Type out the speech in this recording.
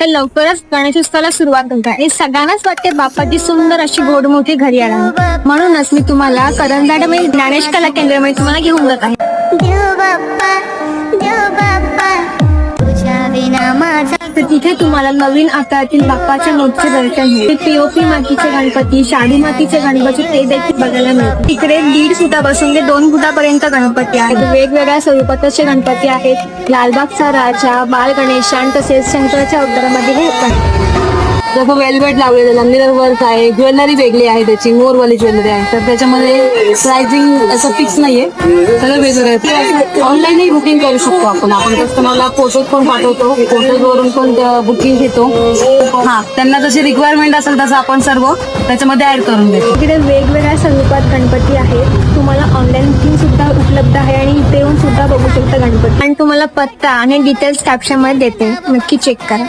तर लवकरच गणेशोत्सवाला सुरुवात होत आहे सगळ्यांनाच वाटते बाप्पाची सुंदर अशी गोड मोठी घरी आणावी म्हणूनच मी तुम्हाला करंजाडमध्ये ज्ञानेश कला केंद्रामध्ये तुम्हाला घेऊन जात आहे. तर तिथे तुम्हाला नवीन आकारातील बाप्पाच्या नोटचे दर्शन होईल पीओपी मातीचे गणपती शाडू मातीचे गणपती ते देखील बघायला मिळतील. तिकडे दीड फुटापासून ते दोन फुटापर्यंत गणपती आहेत. वेगवेगळ्या स्वरूपाचे गणपती आहेत. लालबागचा राजा बाल गणेश तसेच शंकराच्या उत्तरामध्ये हे गणपती. जसं वेलवेट लावलेलं लंबीदार वर्क आहे ज्वेलरी वेगळी आहे त्याची मोरवाली ज्वेलरी आहे. तर त्याच्यामध्ये प्राइसिंग असं फिक्स नाहीये. सगळं वेगवेगळं आहे. ऑनलाईनही बुकिंग करू शकतो आपण. आपण कस्टमरला फोटोज पण पाठवतो. फोटोजवरून पण बुकिंग घेतो. हा त्यांना जशी रिक्वायरमेंट असेल तसं आपण सर्व त्याच्यामध्ये ऍड करून देतो. तिकडे वेगवेगळ्या स्वरूपात गणपती आहेत. तुम्हाला ऑनलाईन बुकिंग सुद्धा उपलब्ध आहे आणि इथे येऊन सुद्धा बघू शकता गणपती. आणि तुम्हाला पत्ता आणि डिटेल्स कॅप्शनमध्ये देते. नक्की चेक करा.